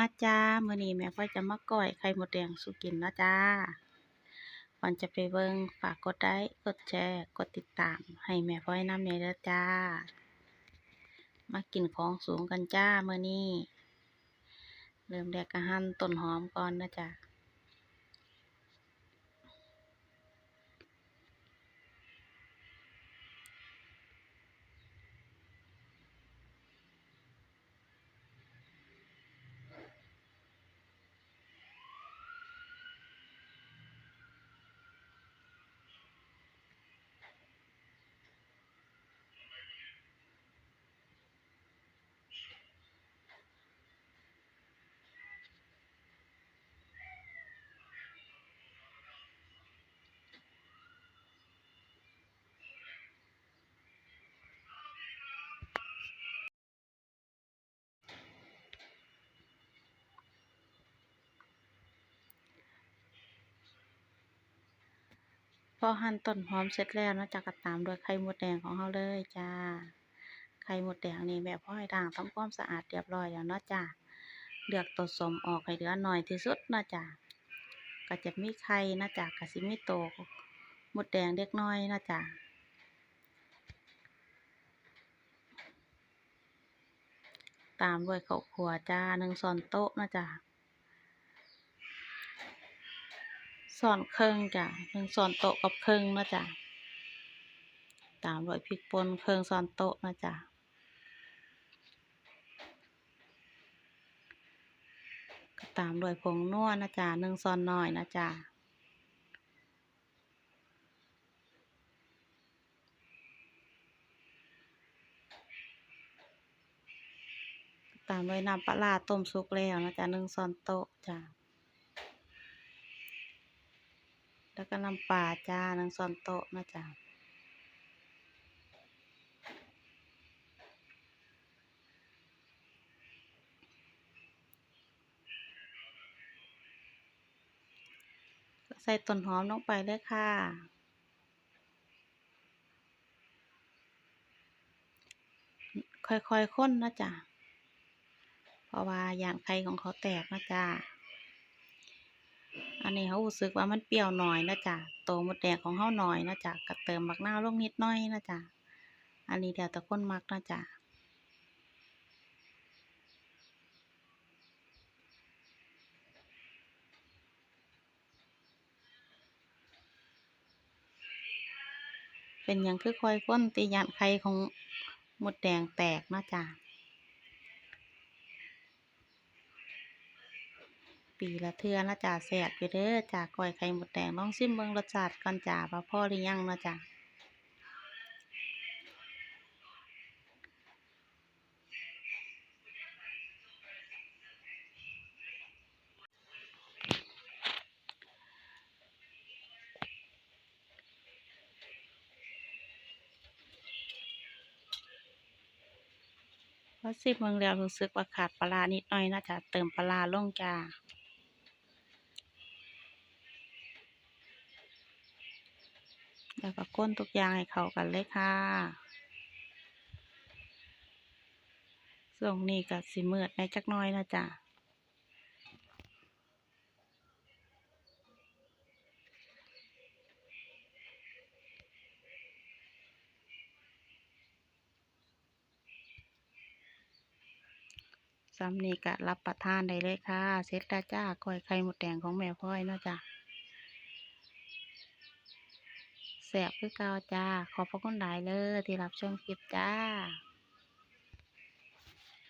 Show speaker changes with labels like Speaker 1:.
Speaker 1: มาจ้ามื้อนี้แม่พ่อยจะมาก้อยไข่มดแดงสู่กินนะจ้าก่อนจะไปเบิ่งฝากกดไลค์กดแชร์ กดติดตาม ให้แม่พ่อยนำแหน่เด้อจ้า มากินของสูงกันจ้ามื้อนี้ เริ่มแรกก็หั่นต้นหอมก่อนนะจ้า พอหั่นต้นหอมเสร็จแล้วนะจ้าก็ตามด้วยไข่มดแดงของเราเลยจ้า ไข่มดแดงนี่แม่พ่อยล้ด่างทำความสะอาดเรียบร้อยแล้วนาะจ้าเลือกตัวสมออกให้เหลือหน้อยที่สุดนาะจ้าก็จะมีไข่นะจ้าก็สิมีโตมดแดงเล็กน้อยนะจ้าตามด้วยข้าวคั่วจ้าหนึ่งช้อนโต๊ะนะจ้า ช้อนเครึ่งจ้ะหนึ่งช้อนโต๊ะกับเครึ่งนะจ้ะตามด้วยพริกป่นเครึ่งช้อนโต๊ะนะจ้ะก็ตามด้วยผงนัวนะจ้ะหนึ่งช้อนหน้อยนะจ้ะตามด้วยน้ำปลาต้มสุกแล้วนะจ้ะหนึ่งช้อนโต๊ะจ้ะ แล้วก็น้ำปลาจ้านึ่งช้อนโต๊ะนะจ้ะใส่ต้นหอมลงไปเลยค่ะ ค่อยๆค้นนะจ๊ะ เพราะว่าอย่านไข่ของเขาแตกนะจ๊ะ อันนี้เขารู้สึกว่ามันเปรี้ยวหน่อยนะจ๊ะโตมดแดงของเขาหน่อยนะจ๊ะก็เติมมักหน้าวลงนิดหน่อยนะจ๊ะอันนี้เดี๋ยวแต่คนมักนะจ๊ะเป็นหยังคือคอยก้นตียานไข่ของมดแดงแตกนะจ๊ะ ปีละเทื่อนะจ๊ะแซ่บอยู่เด้อจ้ะก้อยไข่หมดแดงลองชิมเบิ่งรสชาติก่อนจ้ะว่าพ่อหรือยังนะจ๊ะพอสิบเบิ่งแล้วรู้สึกว่าขาดปลานิดหน่อยนะจ๊ะเติมปลาร้าลงจ้า แล้วก็ก้นทุกอย่างให้เข้ากันเลยค่ะส่งนี้ก็สิมืดในจักน้อยนะจ๊ะซ้ำนี้ก็รับประทานได้เลยค่ะ เสร็จแล้วจ้าก้อยไข่หมดแดงของแม่พ่อยเนาะจ้ะ แซ่บคือเก่าจ้า ขอบพระคุณหลายเลยที่รับชมคลิปจ้า